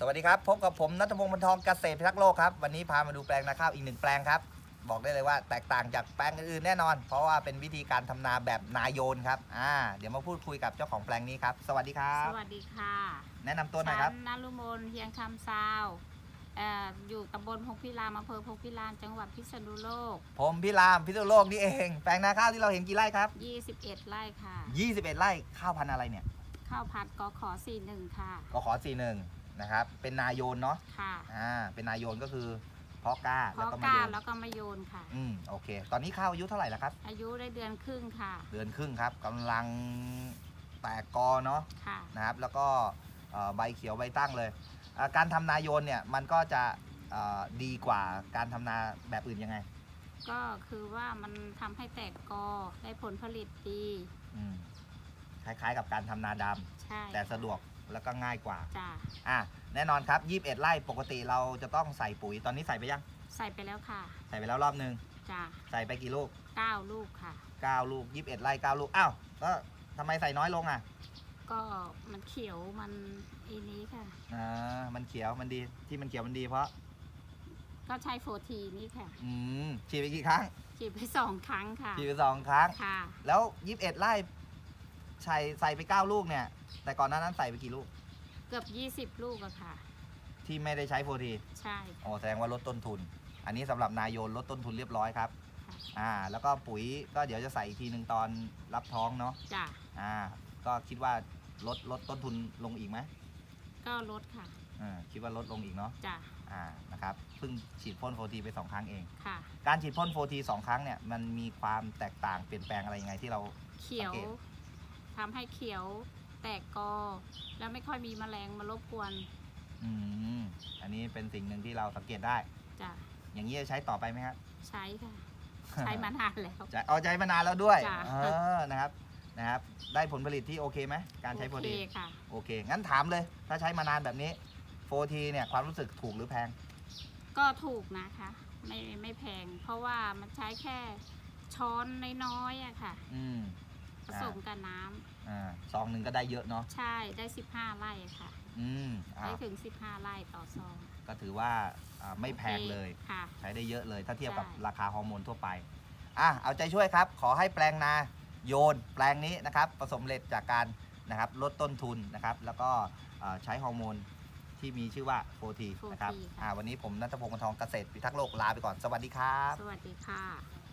สวัสดีครับ พบกับผมนัทพงศ์บรรทองเกษตรพิทักษ์โลกครับ วันนี้พามาดูแปลงนาข้าวอีกหนึ่งแปลงครับ บอกได้เลยว่าแตกต่างจากแปลงอื่นๆแน่นอน เพราะว่าเป็นวิธีการทำนาแบบนายโยนครับอ่าเดี๋ยวมาพูดคุยกับเจ้าของแปลงนี้ครับ สวัสดีครับ สวัสดีค่ะ แนะนำตัวหน่อยครับฉันนารุมนเฮียงคำซาวเอ่ออยู่ตำบลพงพิรามอำเภอพงพิรามจังหวัดพิษณุโลกผมพี่รามพิษณุโลกนี่เอง แปลงนาข้าวที่เราเห็นกี่ไร่ครับ 21 ไร่ค่ะ 21 ไร่ข้าวพันธุ์อะไรเนี่ยข้าวพัดกขอ41 ค่ะก็ขอ41 นะครับ เป็นนายโยนเนาะค่ะอ่าเป็นนายโยนก็คือเพาะกล้าเพแล้วราะก็กมาล้าโยนแล้วก็มาโยนค่ะ อืมโอเค ตอนนี้ข้าวอายุเท่าไหร่แล้วครับ อายุได้เดือนครึ่งค่ะเดือนครึ่งครับกำลังแตกกอเนาะค่ะ นะครับ แล้วก็เอ่อใบเขียวใบตั้งเลยเอ่อการทำนาโยนเนี่ยมันก็จะเอ่อดีกว่าการทำนาแบบอื่นยังไงก็คือว่ามันทำให้แตกกอได้ผลผลิตดี อืมคล้ายๆ กับการทำนาดใช่ำแต่สะดวก แล้วก็ง่ายกว่าจ้ะอะแน่นอนครับ 21 ไร่ปกติเราจะต้องใส่ปุ๋ยตอนนี้ใส่ไปยัง ใส่ไปแล้วค่ะใส่ไปแล้วรอบนึง จ้ะใส่ไปกี่ลูก9ลูกค่ะ 9 ลูก 21 ไร่ 9 ลูก อ้าวก็ทำไมใส่น้อยลงอะก็มันเขียวมันอีนี้ค่ะ อ่ามันเขียวมันดีที่มันเขียวมันดีเพราะ ก็ใช้โฟทีนี่ค่ะอืมฉีดไปกี่ครั้งฉีดไปสองครั้งค่ะฉีดไปสองครั้ง ค่ะ แล้วยี่สิบเอ็ดไร่ใส่ใส่ไปเก้าลูกเนี่ย แต่ก่อนหน้านั้นใส่ไปกี่ลูกเกือบ 20 ลูกอะค่ะ ที่ไม่ได้ใช้โฟทีใช่โอ้แสดงว่าลดต้นทุน อันนี้สำหรับนายโยนลดต้นทุนเรียบร้อยครับค่ะอ่าแล้วก็ปุ๋ยก็เดี๋ยวจะใส่อีกทีหนึ่งตอนรับท้องเนาะจ้ะอ่าก็คิดว่าลดลดต้นทุนลงอีกไหมก็ลดค่ะอ่าคิดว่าลดลงอีกเนาะจ้ะอ่านะครับเพิ่งฉีดพ่นโฟทีไปสองครั้งเอง ค่ะ การฉีดพ่นโฟทีสองครั้งเนี่ยมันมีความแตกต่างเปลี่ยนแปลงอะไรยังไงที่เรา เขียวสังเกต ทำให้เขียว แตกกอ แล้วไม่ค่อยมีแมลงมารบกวนอืมอันนี้เป็นสิ่งหนึ่งที่เราสังเกตได้ จ้ะอย่างนี้จะใช้ต่อไปไหมครับ ใช้ค่ะ ใช้มานานแล้ว จะเอาใจมานานแล้วด้วยจ้ะ เออนะครับนะครับ ได้ผลผลิตที่โอเคไหมการใช้โฟโอเคทีค่ะ โอเค งั้นถามเลย ถ้าใช้มานานแบบนี้โฟทีเนี่ยความรู้สึกถูกหรือแพง ก็ถูกนะคะ ไม่ไม่แพง เพราะว่ามันใช้แค่ช้อนน้อยๆอะค่ะ อืม ผสมกับน้ำอ่าซองหนึ่งก็ได้เยอะเนาะใช่ได้ 15ไร่ค่ะ อืมอ่าได้ถึง 15ไร่ต่อซองก็ถือว่าอ่าไม่แพงเลยโอคค่ะ ใช้ได้เยอะเลย ถ้าเทียบกับใช่ ราคาฮอร์โมนทั่วไปอะเอาใจช่วยครับ ขอให้แปลงนาโยน แปลงนี้นะครับประสบเร็จจากการนะครับลดต้นทุนนะครับ แล้วก็เอ่อใช้ฮอร์โมนที่มีชื่อว่าโฟทีนะครับ 4T ค่ะ อ่าวันนี้ผมนัทพงศ์วงศ์ทองเกษตรพิทักษ์โลกลาไปก่อนสวัสดีครับ สวัสดีค่ะ